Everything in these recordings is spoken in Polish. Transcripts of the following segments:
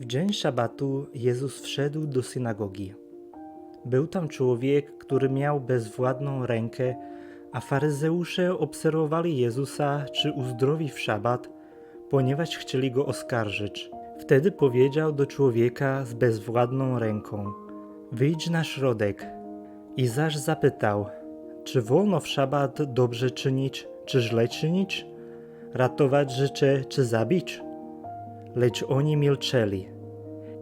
W dzień szabatu Jezus wszedł do synagogi. Był tam człowiek, który miał bezwładną rękę, a faryzeusze obserwowali Jezusa, czy uzdrowi w szabat, ponieważ chcieli go oskarżyć. Wtedy powiedział do człowieka z bezwładną ręką: Wyjdź na środek. I zaś zapytał: Czy wolno w szabat dobrze czynić, czy źle czynić? Ratować życie, czy zabić? Lecz oni milczeli.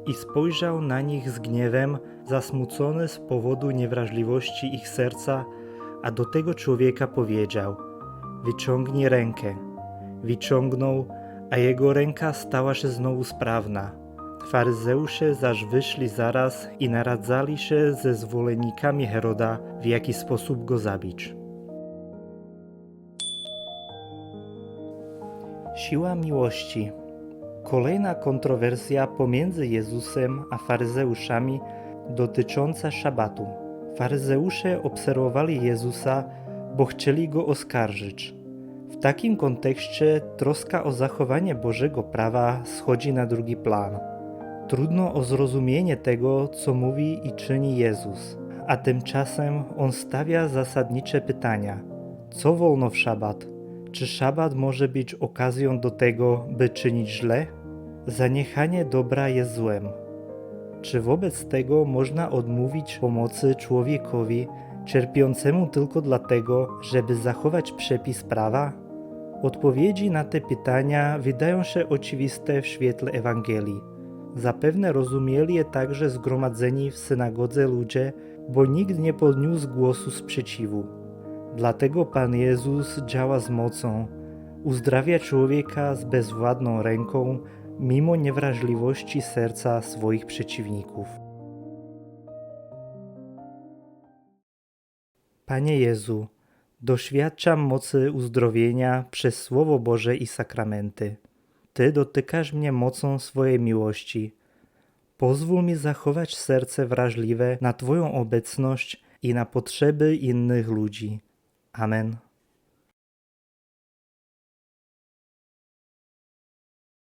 I spojrzał na nich z gniewem, zasmucony z powodu niewrażliwości ich serca, a do tego człowieka powiedział: Wyciągnij rękę. Wyciągnął, a jego ręka stała się znowu sprawna. Faryzeusze zaś wyszli zaraz i naradzali się ze zwolennikami Heroda, w jaki sposób go zabić. Siła miłości. Kolejna kontrowersja pomiędzy Jezusem a faryzeuszami dotycząca szabatu. Faryzeusze obserwowali Jezusa, bo chcieli go oskarżyć. W takim kontekście troska o zachowanie Bożego prawa schodzi na drugi plan. Trudno o zrozumienie tego, co mówi i czyni Jezus, a tymczasem on stawia zasadnicze pytania: co wolno w szabat? Czy szabat może być okazją do tego, by czynić źle? Zaniechanie dobra jest złem. Czy wobec tego można odmówić pomocy człowiekowi cierpiącemu tylko dlatego, żeby zachować przepis prawa? Odpowiedzi na te pytania wydają się oczywiste w świetle Ewangelii. Zapewne rozumieli je także zgromadzeni w synagodze ludzie, bo nikt nie podniósł głosu sprzeciwu. Dlatego Pan Jezus działa z mocą, uzdrawia człowieka z bezwładną ręką, mimo niewrażliwości serca swoich przeciwników. Panie Jezu, doświadczam mocy uzdrowienia przez Słowo Boże i sakramenty. Ty dotykasz mnie mocą swojej miłości. Pozwól mi zachować serce wrażliwe na Twoją obecność i na potrzeby innych ludzi. Amen.